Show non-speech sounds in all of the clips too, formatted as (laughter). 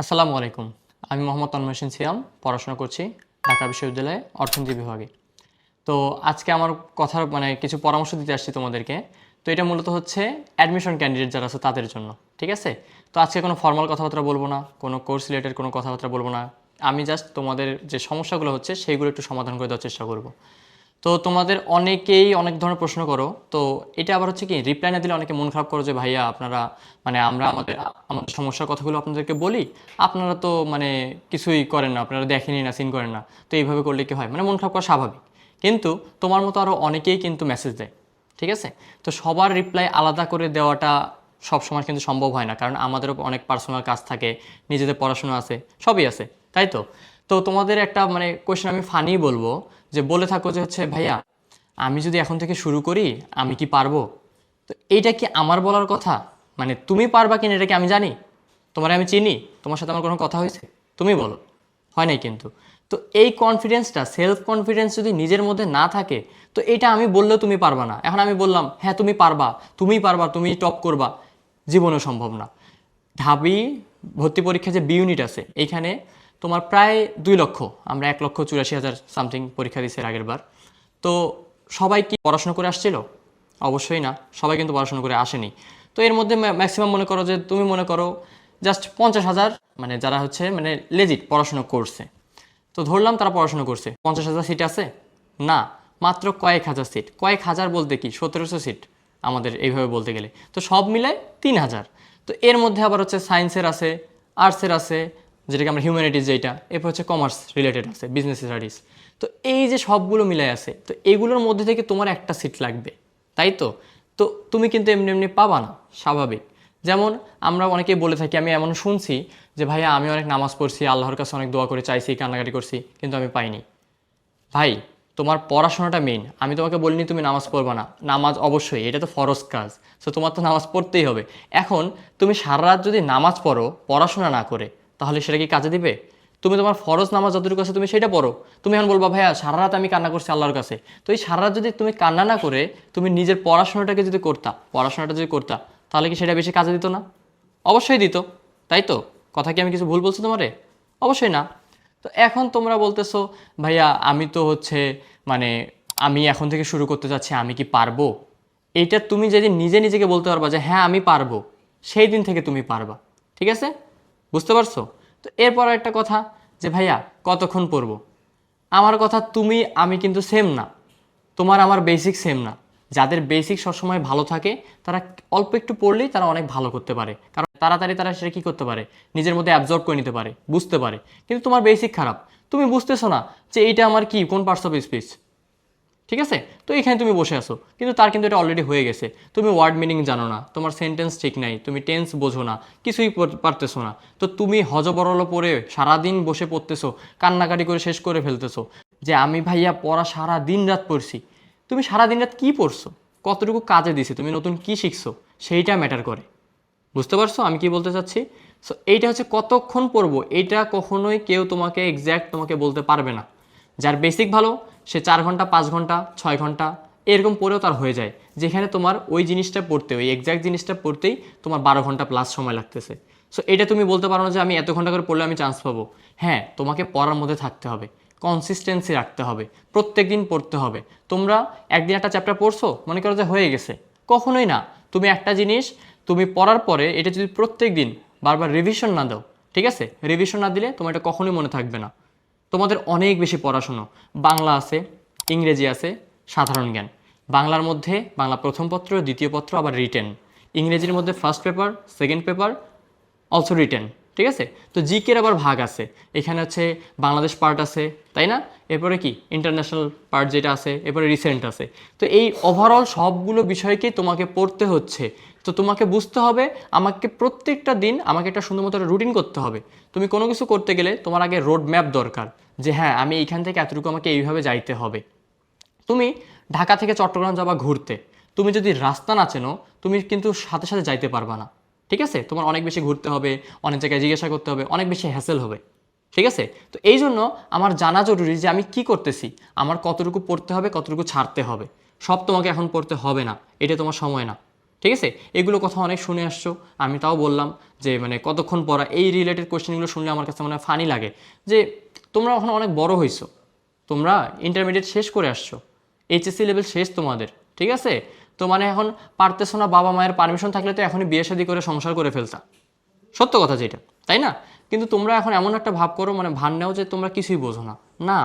আসসালামু আলাইকুম। আমি মোহাম্মদ তন্ময় হোসেন সিয়াম পড়াশোনা করছি ঢাকা বিশ্ববিদ্যালয়ে অর্থনীতি বিভাগে। তো আজকে আমার কথার মানে কিছু পরামর্শ দিতে আসছি তোমাদেরকে। তো এটা মূলত হচ্ছে অ্যাডমিশন ক্যান্ডিডেট যারা আছে তাদের জন্য, ঠিক আছে? তো আজকে কোনো ফর্মাল কথাবার্তা বলব না, কোনো কোর্স রিলেটেড কোনো কথাবার্তা বলব না। আমি জাস্ট তোমাদের যে সমস্যাগুলো হচ্ছে সেইগুলো একটু সমাধান করে দেওয়ার চেষ্টা করব। তো তোমাদের অনেকেই অনেক ধরনের প্রশ্ন করো। তো এটা আবার হচ্ছে কি রিপ্লাই না দিলে অনেকে মন খারাপ করো যে, ভাইয়া, আপনারা মানে আমরা আমাদের আমাদের সমস্যার কথাগুলো আপনাদেরকে বলি। আপনারা তো মানে কিছুই করেন না, আপনারা দেখেনি না সিন করেন না। তো এইভাবে করলে কি হয়? মানে মন খারাপ করা স্বাভাবিক। কিন্তু তোমার মতো আরও অনেকেই কিন্তু মেসেজ দেয়, ঠিক আছে? তো সবার রিপ্লাই আলাদা করে দেওয়াটা সব সময় কিন্তু সম্ভব হয় না। কারণ আমাদেরও অনেক পার্সোনাল কাজ থাকে, নিজেদের পড়াশোনা আছে, সবই আছে, তাই তো? তো তোমাদের একটা মানে কোয়েশ্চেন আমি ফানি বলব। যে বলে থাকো যে হচ্ছে, ভাইয়া, আমি যদি এখন থেকে শুরু করি, আমি কি পারব? তো এইটা কি আমার বলার কথা? মানে তুমি পারবা কিনা এটা কি আমি জানি? তোমার আমি চিনি? তোমার সাথে আমার কোনো কথা হয়েছে? তুমি বলো। হয় নাই কিন্তু। তো এই কনফিডেন্সটা সেলফ কনফিডেন্স যদি নিজের মধ্যে না থাকে, তো এটা আমি বললেও তুমি পারবা না। এখন আমি বললাম হ্যাঁ তুমি পারবা। তুমিই পারবা, তুমি টপ করবা। জীবনেও সম্ভব না। ঢাবি ভর্তি পরীক্ষা যে বি ইউনিট আছে, এইখানে তোমার প্রায় দুই লক্ষ, আমরা এক লক্ষ চুরাশি হাজার সামথিং পরীক্ষা দিয়েছি আগের বার। তো সবাই কি পড়াশোনা করে আসছিল? অবশ্যই না, সবাই কিন্তু পড়াশোনা করে আসেনি। তো এর মধ্যে ম্যাক্সিমাম মনে করো যে তুমি মনে করো জাস্ট পঞ্চাশ হাজার মানে যারা হচ্ছে মানে লেজিট পড়াশোনা করছে। তো ধরলাম তারা পড়াশোনা করছে। পঞ্চাশ হাজার সিট আছে? না, মাত্র কয়েক হাজার সিট কয়েক হাজার বলতে কি? সতেরোশো সিট আমাদের এইভাবে বলতে গেলে। তো সব মিলায় তিন হাজার। তো এর মধ্যে আবার হচ্ছে সায়েন্সের আছে আর্টসের আছে যেটাকে আমরা হিউম্যানিটিস যেটা এরপর হচ্ছে কমার্স রিলেটেড আছে বিজনেস স্টাডিজ তো এই যে সবগুলো মিলাই আছে, তো এগুলোর মধ্যে থেকে তোমার একটা সিট লাগবে, তাই তো? তো তুমি কিন্তু এমনি এমনি পাবা না, স্বাভাবিক। যেমন আমরা অনেকেই বলে থাকি, আমি এমন শুনছি যে, ভাইয়া, আমি অনেক নামাজ পড়ছি, আল্লাহর কাছে অনেক দোয়া করে চাইছি কান্নাকাটি করছি, কিন্তু আমি পাইনি। ভাই, তোমার পড়াশোনাটা মেইন আমি তোমাকে বলিনি তুমি নামাজ পড়বা না। নামাজ অবশ্যই, এটা তো ফরজ কাজ। সো তোমার তো নামাজ পড়তেই হবে। এখন তুমি সারা রাত যদি নামাজ পড়ো, পড়াশোনা না করে তাহলে সেটা কি কাজে দিবে? তুমি তোমার ফরজ নামাজ যতটুকু আছে তুমি সেটা পড়ো। তুমি এখন বলবা, ভাইয়া, সারা রাত আমি কান্না করছি আল্লাহর কাছে। তো এই সারা রাত যদি তুমি কান্না না করে, তুমি নিজের পড়াশোনাটাকে যদি করতা, পড়াশোনাটা যদি করতা, তাহলে কি সেটা বেশি কাজে দিত না? অবশ্যই দিত। তাই তো? কথা কি আমি কিছু ভুল বলছি তোমারে? অবশ্যই না। তো এখন তোমরা বলতেছো, ভাইয়া, আমি তো হচ্ছে মানে আমি এখন থেকে শুরু করতে চাচ্ছি, আমি কি পারব? এটা তুমি যদি নিজে নিজেকে বলতে পারবা যে হ্যাঁ আমি পারব। সেই দিন থেকে তুমি পারবা। ঠিক আছে? বুঝতে পারছ? তো এরপর একটা কথা যে, ভাইয়া, কতক্ষণ পড়ব? আমার কথা তুমি, আমি কিন্তু সেম না। তোমার আমার বেসিক সেম না। যাদের বেসিক সবসময় ভালো থাকে, তারা অল্প একটু পড়লেই তারা অনেক ভালো করতে পারে। কারণ তাড়াতাড়ি তারা সেটা কী করতে পারে? নিজের মধ্যে অ্যাবজর্ব করে নিতে পারে, বুঝতে পারে। কিন্তু তোমার বেসিক খারাপ। তুমি বুঝতেছো না যে, এইটা আমার কি? কোন পার্টস অফ স্পিচ ঠিক আছে? তো এখানে তুমি বসে আছো। কিন্তু তার কিন্তু এটা অলরেডি হয়ে গেছে। তুমি ওয়ার্ড মিনিং জানো না। তোমার সেন্টেন্স ঠিক নাই। তুমি টেন্স বোঝো না। কিছুই পারতেছো না। তো তুমি হজবরল পড়ে সারাদিন বসে পড়তেছো, কান্নাকাটি করে শেষ করে ফেলতেছো যে, আমি ভাইয়া পড়া সারা দিন রাত পড়ছি। তুমি সারা দিন রাত কী পড়ছো? কতটুকু কাজে দিছে? তুমি নতুন কি শিখছো? সেইটা ম্যাটার করে। বুঝতে পারছ আমি কি বলতে চাচ্ছি? সো এইটা হচ্ছে কতক্ষণ পড়ব? এটা কখনোই কেউ তোমাকে এক্স্যাক্ট তোমাকে বলতে পারবে না। যার বেসিক ভালো, সে চার ঘণ্টা, পাঁচ ঘণ্টা, ছয় ঘণ্টা, এরকম পড়েও তার হয়ে যায়। যেখানে তোমার ওই জিনিসটা পড়তে, ওই এক্স্যাক্ট জিনিসটা পড়তেই তোমার বারো ঘণ্টা প্লাস সময় লাগতেছে। সো এটা তুমি বলতে পারো না যে আমি এত ঘণ্টা করে পড়লে আমি চান্স পাবো। হ্যাঁ তোমাকে পড়ার মধ্যে থাকতে হবে। কনসিস্টেন্সি রাখতে হবে। প্রত্যেক দিন পড়তে হবে। তোমরা একদিন একটা চ্যাপ্টার পড়ছো, মনে করো যে হয়ে গেছে। কখনোই না। তুমি একটা জিনিস, তুমি পড়ার পরে এটা যদি প্রত্যেক দিন বারবার রিভিশন না দাও, ঠিক আছে? রিভিশন না দিলে তোমার এটা কখনোই মনে থাকবে না। তোমাদের অনেক বেশি পড়াশুনো। বাংলা আছে, ইংরেজি আছে, সাধারণ জ্ঞান। বাংলার মধ্যে, বাংলা প্রথম পত্র, দ্বিতীয় পত্র, আবার রিটেন ইংরেজির মধ্যে first paper second paper also written ঠিক আছে? তো জিকের আবার ভাগ আছে। এখানে হচ্ছে বাংলাদেশ পার্ট আছে, তাই না? এরপরে কি? ইন্টারন্যাশনাল পার্ট যেটা আছে, এরপরে রিসেন্ট আছে। তো এই ওভারঅল সবগুলো বিষয়কেই তোমাকে পড়তে হচ্ছে। তো তোমাকে বুঝতে হবে, আমাকে প্রত্যেকটা দিন আমাকে একটা সুন্দর মতো রুটিন করতে হবে। তুমি কোনো কিছু করতে গেলে তোমার আগে রোড ম্যাপ দরকার যে হ্যাঁ আমি এইখান থেকে এতটুকু আমাকে এইভাবে যাইতে হবে। তুমি ঢাকা থেকে চট্টগ্রাম যাবা ঘুরতে। তুমি যদি রাস্তা না চেনো, তুমি কিন্তু সাথে সাথে যাইতে পারবা না। ঠিক আছে? তোমার অনেক বেশি ঘুরতে হবে, অনেক জায়গায় জিজ্ঞাসা করতে হবে, অনেক বেশি হ্যাসেল হবে। ঠিক আছে? তো এই জন্য আমার জানা জরুরি যে আমি কি করতেছি, আমার কতটুকু পড়তে হবে, কতটুকু ছাড়তে হবে। সব তোমাকে এখন পড়তে হবে না, এটা তোমার সময় না। ঠিক আছে? এগুলো কথা অনেক শুনে আসছো। আমি তাও বললাম যে মানে কতক্ষণ পড়া এই রিলেটেড কোয়েশ্চেনগুলো শুনলে আমার কাছে মনে ফানি লাগে। যে, তোমরা এখন অনেক বড় হয়েছো তোমরা ইন্টারমিডিয়েট শেষ করে আসছো। এইচএসসি লেভেল শেষ তোমাদের। ঠিক আছে? তো মানে এখন পারতেছো না বাবা মায়ের পারমিশন থাকলে তো এখনই বিয়ে শাদি করে সংসার করে ফেলতা। সত্য কথা যেটা, তাই না? কিন্তু তোমরা এখন এমন একটা ভাব করো মানে ভান নেও যে তোমরা কিছুই বোঝো না। না,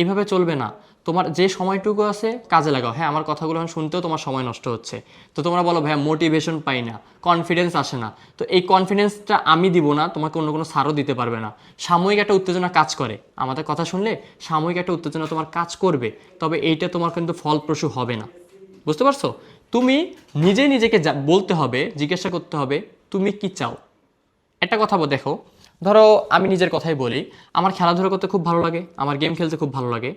এভাবে চলবে না। তোমার যে সময়টুকু আছে, কাজে লাগাও। হ্যাঁ আমার কথাগুলো এখন শুনতেও তোমার সময় নষ্ট হচ্ছে। তো তোমরা বলো, ভাইয়া মোটিভেশন পাই না কনফিডেন্স আসে না। তো এই কনফিডেন্সটা আমি দিব না, তোমাকে অন্য কোনো সারও দিতে পারবে না। সাময়িক একটা উত্তেজনা কাজ করে। আমাদের কথা শুনলে সাময়িক একটা উত্তেজনা তোমার কাজ করবে, তবে এইটা তোমার কিন্তু ফলপ্রসূ হবে না। বুঝতে পারছ? তুমি নিজে নিজেকে বলতে হবে, জিজ্ঞাসা করতে হবে, তুমি কি চাও? একটা কথা দেখো। ধরো, আমি নিজের কথাই বলি। আমার খেলাধুলা করতে খুব ভালো লাগে, আমার গেম খেলতে খুব ভালো লাগে।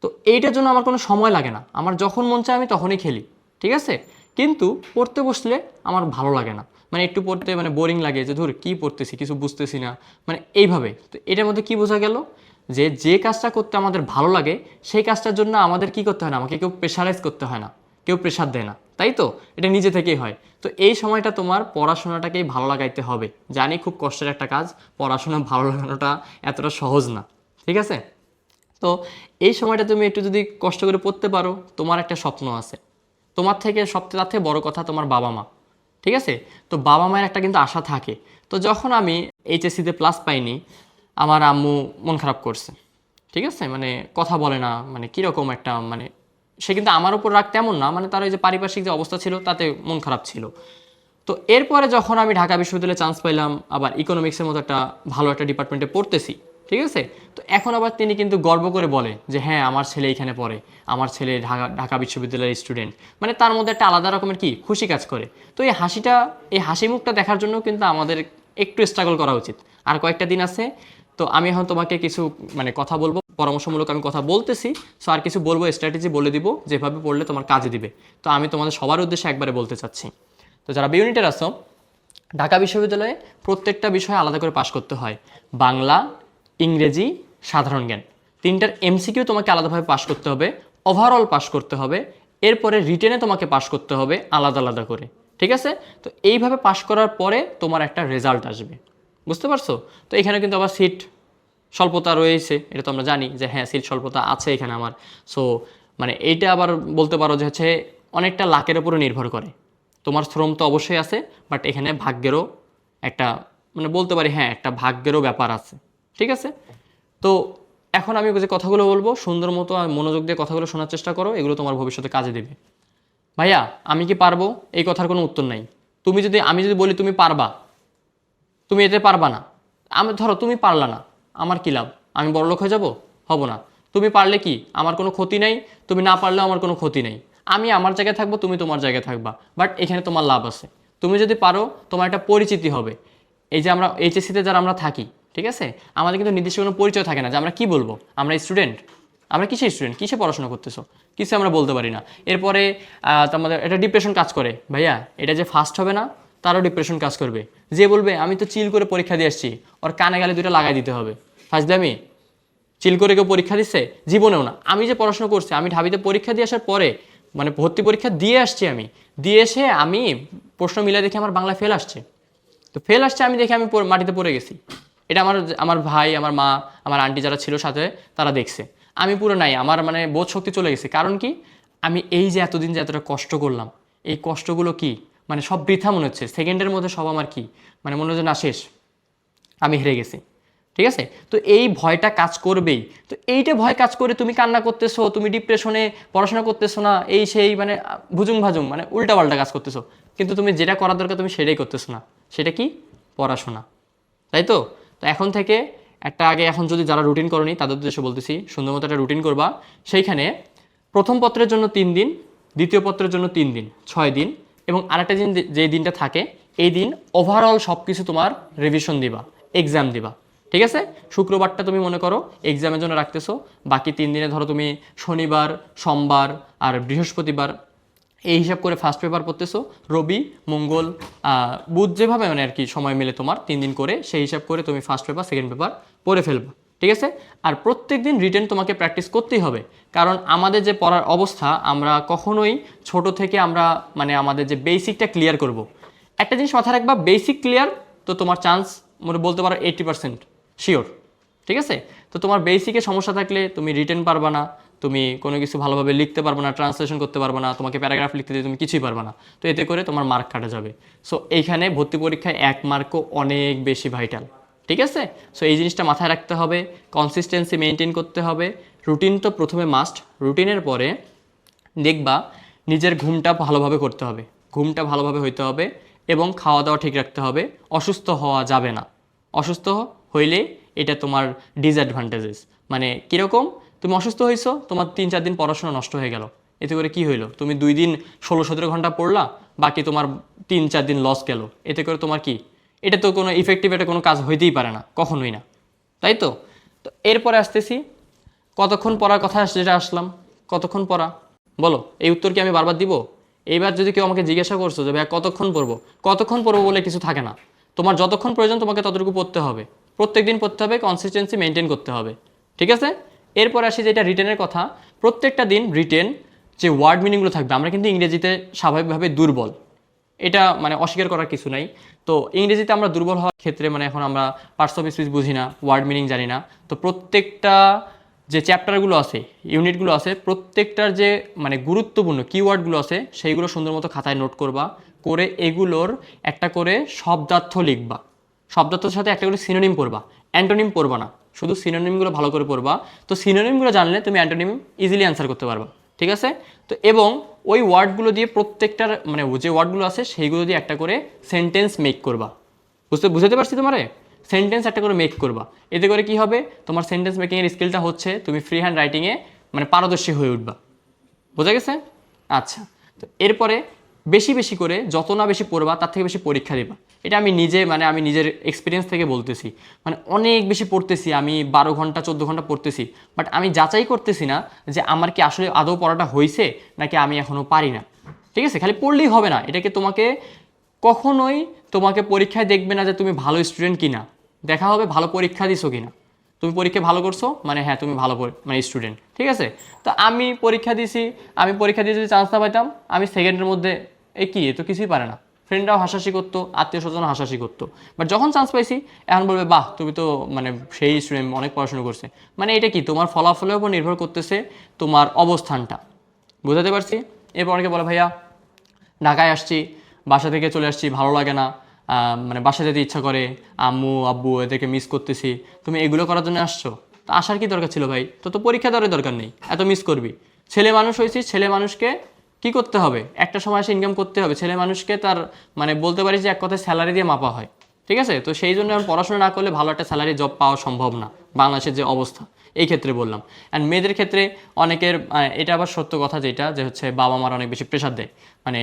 তো এইটার জন্য আমার কোনো সময় লাগে না। আমার যখন মন চায় আমি তখনই খেলি, ঠিক আছে? কিন্তু পড়তে বসলে আমার ভালো লাগে না। মানে একটু পড়তে মানে বোরিং লাগে যে, ধর, কী পড়তেছি? কিছু বুঝতেছি না। মানে এইভাবে। তো এটার মধ্যে কি বোঝা গেল? যে যে কাজটা করতে আমাদের ভালো লাগে, সেই কাজটার জন্য আমাদের কি করতে হয় না? আমাকে কেউ প্রেশারাইজ করতে হয় না। কেউ প্রেশার দেয় না। তাই তো? এটা নিজে থেকেই হয়। তো এই সময়টা তোমার পড়াশোনাটাকেই ভালো লাগাইতে হবে। জানি খুব কষ্টের একটা কাজ, পড়াশোনা ভালো লাগানোটা এতটা সহজ না। ঠিক আছে? তো এই সময়টা তুমি একটু যদি কষ্ট করে পড়তে পারো, তোমার একটা স্বপ্ন আছে। তোমার থেকে সবচেয়ে তার থেকে বড় কথা তোমার বাবা মা, ঠিক আছে? তো বাবা মায়ের একটা কিন্তু আশা থাকে। তো যখন আমি এইচএসসিতে প্লাস পাইনি, আমার আম্মু মন খারাপ করছে, ঠিক আছে? মানে কথা বলে না মানে কীরকম একটা মানে সে কিন্তু আমার উপর রাগ তেমন না মানে তার ওই যে পারিপার্শ্বিক যে অবস্থা ছিল, তাতে মন খারাপ ছিল। তো এরপরে যখন আমি ঢাকা বিশ্ববিদ্যালয়ে চান্স পাইলাম, আবার ইকোনমিক্সের মতো একটা ভালো একটা ডিপার্টমেন্টে পড়তেছি ঠিক আছে? তো এখন আবার তিনি কিন্তু গর্ব করে বলে যে হ্যাঁ আমার ছেলে এখানে পড়ে। আমার ছেলে ঢাকা ঢাকা বিশ্ববিদ্যালয়ের স্টুডেন্ট মানে তার মধ্যে একটা আলাদা রকমের কি? খুশি কাজ করে। তো এই হাসিটা, এই হাসি মুখটা দেখার জন্য কিন্তু আমাদের একটু স্ট্রাগল করা উচিত। আর কয়েকটা দিন আছে, তো আমি এখন তোমাকে কিছু মানে কথা বলব, পরামর্শমূলক আমি কথা বলতেছি সো আর কিছু বলব স্ট্র্যাটেজি বলে দিব, যেভাবে পড়লে তোমার কাজে দিবে। তো আমি তোমাদের সবার উদ্দেশ্যে একবারে বলতে চাচ্ছি। তো যারা বিউনিটের আসো ঢাকা বিশ্ববিদ্যালয়ে প্রত্যেকটা বিষয় আলাদা করে পাশ করতে হয়। বাংলা ইংরেজি সাধারণ জ্ঞান। তিনটার এমসিকিউ তোমাকে আলাদাভাবে পাশ করতে হবে ওভারঅল পাশ করতে হবে, এরপরে রিটেনে তোমাকে পাশ করতে হবে আলাদা আলাদা করে, ঠিক আছে? তো এইভাবে পাশ করার পরে তোমার একটা রেজাল্ট আসবে, বুঝতে পারছ? তো এখানে কিন্তু আবার সিট স্বল্পতা রয়েছে, এটা তো আমরা জানি যে হ্যাঁ সিট স্বল্পতা আছে এখানে আমার। সো মানে এইটা আবার বলতে পারো যে হচ্ছে অনেকটা লাকের উপরে নির্ভর করে। তোমার শ্রম তো অবশ্যই আছে বাট এখানে ভাগ্যেরও একটা মানে বলতে পারি হ্যাঁ একটা ভাগ্যেরও ব্যাপার আছে। ঠিক আছে? তো এখন আমি যে কথাগুলো বলব, সুন্দর মতো আর মনোযোগ দিয়ে কথাগুলো শোনার চেষ্টা করো, এগুলো তোমার ভবিষ্যতে কাজে দেবে। ভাইয়া, আমি কি পারব? এই কথার কোনো উত্তর নাই। তুমি যদি, আমি যদি বলি তুমি পারবা, তুমি এতে পারবা না। আমি, ধরো তুমি পারলা না, আমার কি লাভ? আমি বড় লোক হয়ে যাব? হব না। তুমি পারলে কি? আমার কোনো ক্ষতি নেই। তুমি না পারলেও আমার কোনো ক্ষতি নেই। আমি আমার জায়গায় থাকব, তুমি তোমার জায়গায় থাকবা। বাট এখানে তোমার লাভ আছে। তুমি যদি পারো, তোমার একটা পরিচিতি হবে। এই যে আমরা, এইচএসসিতে যারা আমরা থাকি ঠিক আছে? আমাদের কিন্তু নির্দিষ্ট কোনো পরিচয় থাকে না যে আমরা কি বলব। আমরা স্টুডেন্ট আমরা কিসে স্টুডেন্ট কিসে পড়াশোনা করতেছো? কিছু আমরা বলতে পারি না। এরপরে তোমাদের এটা ডিপ্রেশন কাজ করে। ভাইয়া, এটা যে ফার্স্ট হবে না, তারও ডিপ্রেশন কাজ করবে। যে বলবে, আমি তো চিল করে পরীক্ষা দিয়ে আসছি। ওর কানে গালে দুটো লাগাই দিতে হবে। ফার্স্ট দামি চিল করে কেউ পরীক্ষা দিচ্ছে জীবনেও না। আমি যে পড়াশোনা করছি, আমি ঢাবিতে পরীক্ষা দিয়ে আসার পরে মানে ভর্তি পরীক্ষা দিয়ে আসছি আমি। দিয়ে এসে আমি প্রশ্ন মিলে দেখে আমার বাংলা ফেল আসছে। তো ফেল আসছে, আমি দেখে আমি মাটিতে পড়ে গেছি। এটা আমার আমার ভাই আমার মা আমার আন্টি যারা ছিল সাথে তারা দেখছে। আমি পুরো নাই আমার মানে বোধ শক্তি চলে গেছে। কারণ কি? আমি এই যে এতদিন যে এতটা কষ্ট করলাম এই কষ্টগুলো কি? মানে সব বৃথা মনে হচ্ছে। সেকেন্ডের মধ্যে সব আমার কি? মানে মনে হচ্ছে না শেষ। আমি হেরে গেছি। ঠিক আছে? তো এই ভয়টা কাজ করবেই। তো এইটা ভয় কাজ করে তুমি কান্না করতেছো তুমি ডিপ্রেশনে পড়াশোনা করতেছো না এই সেই মানে আহ, ভুজুং ভাজুং মানে উল্টাপাল্টা কাজ করতেছো। কিন্তু তুমি যেটা করার দরকার তুমি সেটাই করতেছো না। সেটা কি? পড়াশোনা। তাই তো? তো এখন থেকে একটা আগে এখন যদি যারা রুটিন করনি, তাদের উদ্দেশ্যে বলতেছি সুন্দর মতো একটা রুটিন করবা। সেইখানে প্রথম পত্রের জন্য তিন দিন, দ্বিতীয় পত্রের জন্য তিন দিন, ছয় দিন এবং আরেকটা দিন যে- দিনটা থাকে, এই দিন ওভারঅল সব কিছু তোমার রিভিশন দিবা এক্সাম দিবা। ঠিক আছে? শুক্রবারটা তুমি মনে করো এক্সামের জন্য রাখতেছো, বাকি তিন দিনে ধরো তুমি শনিবার, সোমবার আর বৃহস্পতিবার এই হিসাব করে ফার্স্ট পেপার পড়তেছো, রবি, মঙ্গল বুধ যেভাবে মানে আর কি সময় মিলে তোমার, তিন দিন করে, সেই হিসাব করে তুমি ফার্স্ট পেপার সেকেন্ড পেপার পড়ে ফেলবা, ঠিক আছে আর প্রত্যেক দিন রিটেন তোমাকে প্র্যাকটিস করতেই হবে, কারণ আমাদের যে পড়ার অবস্থা, আমরা কখনোই ছোট থেকে আমরা মানে আমাদের যে বেসিকটা ক্লিয়ার করব। একটা জিনিস মাথায় রাখবা বেসিক ক্লিয়ার তো তোমার চান্স মনে বলতে পারো এইটি পার্সেন্ট শিওর ঠিক আছে তো তোমার বেসিকে সমস্যা থাকলে তুমি রিটেন পারবা না তুমি কোনো কিছু ভালোভাবে লিখতে পারবে না ট্রান্সলেশন করতে পারবে না, তোমাকে প্যারাগ্রাফ লিখতে দিয়ে তুমি কিছুই পারবে না। তো এতে করে তোমার মার্ক কাটা যাবে। সো এইখানে ভর্তি পরীক্ষায় এক মার্কও অনেক বেশি ভাইটাল ঠিক আছে? সো এই জিনিসটা মাথায় রাখতে হবে কনসিস্টেন্সি মেনটেন করতে হবে। রুটিন তো প্রথমে মাস্ট রুটিনের পরে দেখবা নিজের ঘুমটা ভালোভাবে করতে হবে, ঘুমটা ভালোভাবে হইতে হবে এবং খাওয়া দাওয়া ঠিক রাখতে হবে। অসুস্থ হওয়া যাবে না। অসুস্থ হইলে এটা তোমার ডিসঅ্যাডভান্টেজেস মানে কীরকম? তুমি অসুস্থ হয়েছো, তোমার তিন, চার দিন পড়াশোনা নষ্ট হয়ে গেল। এতে করে কি হইল? তুমি দুই দিন ষোলো, সতেরো ঘণ্টা পড়লা, বাকি তোমার তিন, চার দিন লস গেল। এতে করে তোমার কি? এটা তো কোনো ইফেক্টিভ এটা কোনো কাজ হইতেই পারে না, কখনোই না। তাই তো? তো এরপরে আসতেছি, কতক্ষণ পড়ার কথা যেটা আসলাম, কতক্ষণ পড়া? বলো, এই উত্তর কি আমি বারবার দিব? এইবার যদি কেউ আমাকে জিজ্ঞাসা করছ যে, ভাইয়া, কতক্ষণ পড়ব? কতক্ষণ পড়ব বলে কিছু থাকে না। তোমার যতক্ষণ প্রয়োজন তোমাকে ততটুকু পড়তে হবে। প্রত্যেক দিন পড়তে হবে কনসিস্টেন্সি মেনটেন করতে হবে। ঠিক আছে? এরপর আসি যেটা রিটেনের কথা, প্রত্যেকটা দিন রিটেন যে ওয়ার্ড মিনিংগুলো থাকবে, আমরা কিন্তু ইংরেজিতে স্বাভাবিকভাবে দুর্বল। এটা মানে অস্বীকার করার কিছু নাই। তো ইংরেজিতে আমরা দুর্বল হওয়ার ক্ষেত্রে মানে এখন আমরা পার্টস অফ স্পিচ বুঝি না, ওয়ার্ড মিনিং জানি না। তো প্রত্যেকটা যে চ্যাপ্টারগুলো আছে, ইউনিটগুলো আছে, প্রত্যেকটার যে মানে গুরুত্বপূর্ণ কিওয়ার্ডগুলো আছে, সেইগুলো সুন্দর মতো খাতায় নোট করবা, করে এগুলোর একটা করে শব্দার্থ লিখবা। শব্দার্থের সাথে একটা করে সিনোনিম পড়বা, অ্যান্টোনিম পড়বা না। শুধু সিনোনিমগুলো ভালো করে পড়বা। তো সিনোনিমগুলো জানলে তুমি অ্যান্টোনিম ইজিলি অ্যান্সার করতে পারবা। ঠিক আছে? তো এবং ওই ওয়ার্ডগুলো দিয়ে প্রত্যেকটার মানে যে ওয়ার্ডগুলো আছে, সেইগুলো দিয়ে একটা করে সেন্টেন্স মেক করবা। বুঝতে বুঝতে পারছি তোমারে? সেন্টেন্স একটা করে মেক করবা। এতে করে কি হবে? তোমার সেন্টেন্স মেকিংয়ের স্কিলটা হচ্ছে, তুমি ফ্রি হ্যান্ড রাইটিংয়ে মানে পারদর্শী হয়ে উঠবা। বোঝা গেছে? আচ্ছা। তো এরপরে বেশি বেশি করে যত না বেশি পড়বা, তার থেকে বেশি পরীক্ষা দিবা এটা আমি নিজে মানে আমি নিজের এক্সপিরিয়েন্স থেকে বলতেছি। মানে অনেক বেশি পড়তেছি আমি, বারো ঘণ্টা, চোদ্দ ঘণ্টা পড়তেছি। বাট আমি যাচাই করতেছি না যে আমার কি আসলে আদৌ পড়াটা হয়েছে নাকি আমি এখনও পারি না। ঠিক আছে? খালি পড়লেই হবে না। এটাকে তোমাকে কখনোই তোমাকে পরীক্ষায় দেখবে না যে তুমি ভালো স্টুডেন্ট কিনা। দেখা হবে ভালো পরীক্ষা দিছো কিনা। তুমি পরীক্ষা ভালো করছ? মানে হ্যাঁ তুমি ভালো মানে স্টুডেন্ট ঠিক আছে? তো আমি পরীক্ষা দিছি, আমি পরীক্ষা দিয়ে যদি চান্স না পাইতাম, আমি সেকেন্ডের মধ্যে এ কি এ তো কিছুই পারে না। ফ্রেন্ডরাও হাসাহাসি করতো আত্মীয় স্বজন হাসাহাসি করতো। বাট যখন চান্স পাইছি, এখন বলবে, বাহ, তুমি তো মানে সেই স্টুডেন্ট অনেক পড়াশোনা করছে। মানে এটা কি, তোমার ফলাফলের উপর নির্ভর করতেছে তোমার অবস্থানটা। বুঝাতে পারছি? এরপর অনেকে বলে, ভাইয়া, ঢাকায় আসছি, বাসা থেকে চলে আসছি, ভালো লাগে না। মানে বাসা যেতে ইচ্ছা করে, আম্মু, আব্বু এদেরকে মিস করতেছি। তুমি এগুলো করার জন্য আসছো? তো আসার কি দরকার ছিল ভাই? তো তো পরীক্ষা দেওয়ার দরকার নেই, এত মিস করবি। ছেলে মানুষ হয়েছিস, ছেলে মানুষকে কি করতে হবে? একটা সময় এসে ইনকাম করতে হবে। ছেলে মানুষকে তার মানে বলতে পারি যে এক কথায় স্যালারি দিয়ে মাপা হয়। ঠিক আছে? তো সেই জন্য পড়াশোনা না করলে ভালো একটা স্যালারি জব পাওয়া সম্ভব না, বাংলাদেশের যে অবস্থা। এই ক্ষেত্রে বললাম। অ্যান্ড মেয়েদের ক্ষেত্রে অনেকের এটা আবার সত্য কথা যেটা, যে হচ্ছে বাবা মার অনেক বেশি প্রেশার দেয়। মানে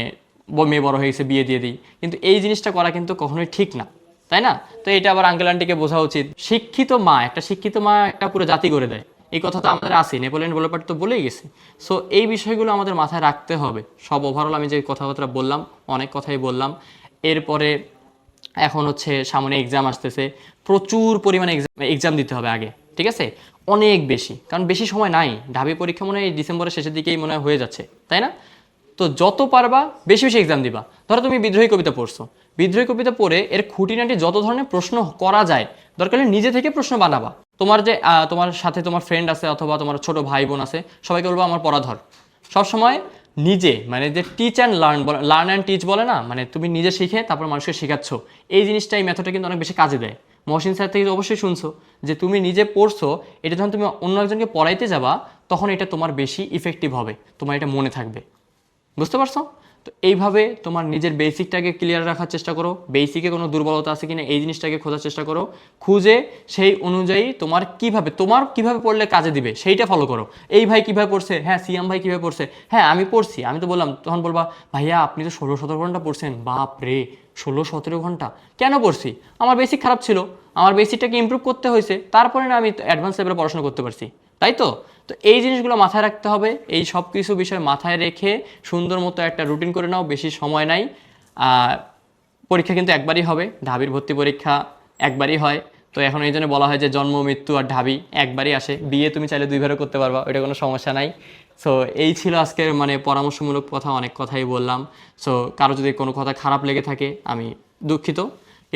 মেয়ে বড় হয়ে গেছে, বিয়ে দিয়ে দিই। কিন্তু এই জিনিসটা করা কিন্তু কখনোই ঠিক না। তাই না? তো এটা আবার আঙ্কেল আন্টিকে বোঝা উচিত। শিক্ষিত মা, একটা শিক্ষিত মা একটা পুরো জাতি করে দেয়। এই কথা তো আমাদের আছে, নেপোলিয়ান ডেভেলপার তো বলেই গেছে। সো এই বিষয়গুলো আমাদের মাথায় রাখতে হবে। সব ওভারঅল আমি যে কথাবার্তা বললাম, অনেক কথাই বললাম। এরপরে এখন হচ্ছে সামনে এক্সাম আসতেছে। প্রচুর পরিমাণে এক্সাম এক্সাম দিতে হবে আগে, ঠিক আছে? অনেক বেশি, কারণ বেশি সময় নাই। ঢাবি পরীক্ষা মনে হয় ডিসেম্বরের শেষের দিকেই মনে হয় হয়ে যাচ্ছে, তাই না? তো যত পারবা, বেশি বেশি এক্সাম দিবা। ধরো তুমি বিদ্রোহী কবিতা পড়ছো। বিদ্রোহী কবিতা পড়ে এর খুঁটিনাটি যত ধরনের প্রশ্ন করা যায়, দরকার নিজে থেকে প্রশ্ন বানাবা। তোমার যে তোমার সাথে তোমার ফ্রেন্ড আছে অথবা তোমার ছোট ভাই বোন আছে, সবাইকে বলব আমার পড়া ধর। সবসময় নিজে মানে যে টিচ অ্যান্ড লার্ন বলে লার্ন অ্যান্ড টিচ বলে না মানে তুমি নিজে শিখে তারপর মানুষকে শেখাচ্ছ। এই জিনিসটা এই মেথডটা কিন্তু অনেক বেশি কাজে দেয়। মহসিন স্যার থেকে অবশ্যই শুনছো যে তুমি নিজে পড়ছো, এটা যখন তুমি অন্য একজনকে পড়াইতে যাবা, তখন এটা তোমার বেশি ইফেক্টিভ হবে, তোমার এটা মনে থাকবে। বুঝতে পারছ? তো এইভাবে তোমার নিজের বেসিকটাকে ক্লিয়ার রাখার চেষ্টা করো। বেসিকে কোনো দুর্বলতা আছে কিনা এই জিনিসটাকে খোঁজার চেষ্টা করো। খুঁজে সেই অনুযায়ী তোমার কীভাবে তোমার কীভাবে পড়লে কাজে দিবে সেইটা ফলো করো। এই ভাই কীভাবে পড়ছে? হ্যাঁ সিয়াম ভাই কীভাবে পড়ছে? হ্যাঁ আমি পড়ছি। আমি তো বললাম, তখন বলবা, ভাইয়া, আপনি তো ষোলো সতেরো ঘণ্টা পড়ছেন। বাপ রে ষোলো সতেরো ঘণ্টা? কেন পড়ছি? আমার বেসিক খারাপ ছিল। আমার বেসিকটাকে ইমপ্রুভ করতে হয়েছে। তারপরে না আমি অ্যাডভান্স লেভেলে পড়াশোনা করতে পারছি। তাই তো? তো এই জিনিসগুলো মাথায় রাখতে হবে। এই সব কিছু বিষয় মাথায় রেখে সুন্দর মতো একটা রুটিন করে নাও, বেশি সময় নাই। পরীক্ষা কিন্তু একবারই হবে, ঢাবির ভর্তি পরীক্ষা একবারই হয়। তো এখন এই জন্য বলা হয় যে জন্ম, মৃত্যু আর ঢাবি একবারই আসে। বিয়ে তুমি চাইলে দুইবারও করতে পারবা, ওইটা কোনো সমস্যা নাই। সো এই ছিল আজকের মানে পরামর্শমূলক কথা, অনেক কথাই বললাম। সো কারও যদি কোনো কথা খারাপ লেগে থাকে, আমি দুঃখিত।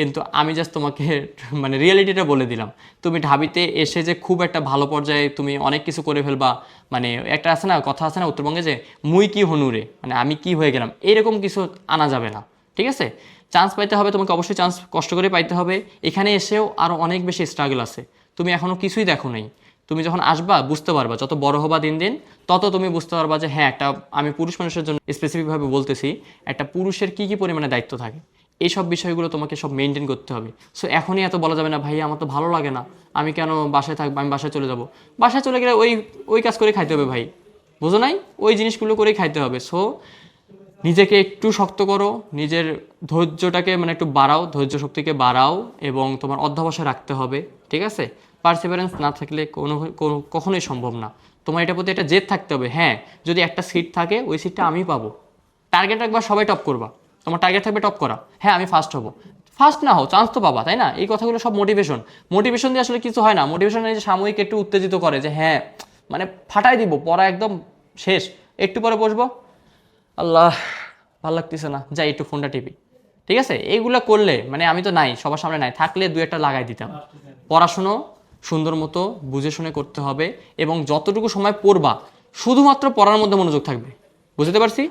কিন্তু আমি জাস্ট তোমাকে (laughs) মানে রিয়েলিটিটা বলে দিলাম। তুমি ঢাবিতে এসে যে খুব একটা ভালো পর্যায়ে তুমি অনেক কিছু করে ফেলবা মানে একটা আছে না, কথা আছে না উত্তরবঙ্গে যে, মুই কি হনুরে মানে আমি কি হয়ে গেলাম? এরকম কিছু আনা যাবে না, ঠিক আছে? চান্স পাইতে হবে, তোমাকে অবশ্যই চান্স কষ্ট করে পাইতে হবে। এখানে এসেও আরও অনেক বেশি স্ট্রাগল আছে। তুমি এখনও কিছুই দেখো নাই। তুমি যখন আসবা, বুঝতে পারবা, যত বড় হবা দিন দিন, তত তুমি বুঝতে পারবা যে হ্যাঁ একটা আমি পুরুষ মানুষের জন্য স্পেসিফিকভাবে বলতেছি, একটা পুরুষের কী কী পরিমাণে দায়িত্ব থাকে? এইসব বিষয়গুলো তোমাকে সব মেনটেন করতে হবে। সো এখনই এত বলা যাবে না ভাই আমার তো ভালো লাগে না। আমি কেন বাসায় থাকব? আমি বাসায় চলে যাব। বাসায় চলে গেলে ওই ওই কাজ করে খাইতে হবে ভাই। বুঝো নাই? ওই জিনিসগুলো করেই খাইতে হবে। সো নিজেকে একটু শক্ত করো, নিজের ধৈর্যটাকে মানে একটু বাড়াও, ধৈর্য শক্তিকে বাড়াও এবং তোমার অধ্যাবসায় রাখতে হবে, ঠিক আছে? পারসিভারেন্স না থাকলে কোনো কখনোই সম্ভব না। তোমার এটার প্রতি একটা জেদ থাকতে হবে। হ্যাঁ যদি একটা সিট থাকে, ওই সিটটা আমি পাবো। টার্গেট একবার সবাই টপ করবা। তোমার টার্গেট থাকবে টপ করা। হ্যাঁ আমি ফার্স্ট হব। ফার্স্ট না হও চান্স তো পাবা, তাই না? এই কথাগুলো সব মোটিভেশন মোটিভেশন দিয়ে আসলে কিছু হয় না। মোটিভেশন এই যে সাময়িক একটু উত্তেজিত করে যে হ্যাঁ মানে ফাটাই দিব, পড়া একদম শেষ। একটু পরে বসবো। আল্লাহ, ভালো লাগতেছে না। যাই, একটু ফোনটা টিপি। ঠিক আছে? এইগুলো করলে মানে আমি তো নাই, সবার সামনে নাই। থাকলে দু একটা লাগাই দিতাম। পড়াশুনো সুন্দর মতো বুঝে শুনে করতে হবে এবং যতটুকু সময় পড়বা, শুধুমাত্র পড়ার মধ্যে মনোযোগ থাকবে। বুঝতে পারছি?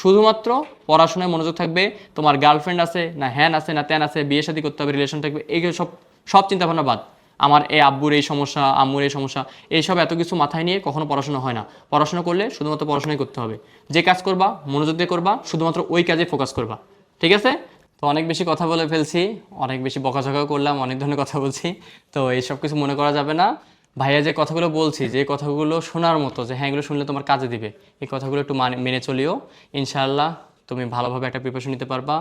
শুধুমাত্র পড়াশোনায় মনোযোগ থাকবে, তোমার গার্লফ্রেন্ড আছে, না হ্যান আছে, না ত্যান আছে, বিয়ে শাদী করতে হবে রিলেশন থাকবে, এইগুলো সব সব চিন্তাভাবনা বাদ। আমার এই আব্বুর এই সমস্যা, আম্মুর এই সমস্যা, এইসব এত কিছু মাথায় নিয়ে কখনো পড়াশোনা হয় না। পড়াশোনা করলে শুধুমাত্র পড়াশোনাই করতে হবে। যে কাজ করবা, মনোযোগ দিয়ে করবা, শুধুমাত্র ওই কাজে ফোকাস করবা। ঠিক আছে? তো অনেক বেশি কথা বলে ফেলছি, অনেক বেশি বকাঝকাও করলাম, অনেক ধরনের কথা বলছি, তো এইসব কিছু মনে করা যাবে না। ভাইয়া যে কথাগুলো বলছি, যে কথাগুলো শোনার মতো, যে হ্যাঁ এগুলো শুনলে তোমার কাজে দিবে, এই কথাগুলো একটু মানে মেনে চলিও। ইনশাআল্লাহ তুমি ভালোভাবে একটা প্রিপারেশন নিতে পারবা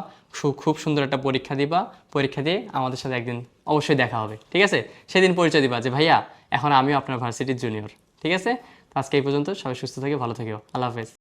খুব সুন্দর একটা পরীক্ষা দিবা, পরীক্ষা দিয়ে আমাদের সাথে একদিন অবশ্যই দেখা হবে, ঠিক আছে? সেদিন পরিচয় দিবা যে, ভাইয়া, এখন আমিও আপনার ভার্সিটির জুনিয়র ঠিক আছে? আজকে এই পর্যন্ত, সবাই সুস্থ থাকে, ভালো থেকেও আল্লাহ হাফেজ।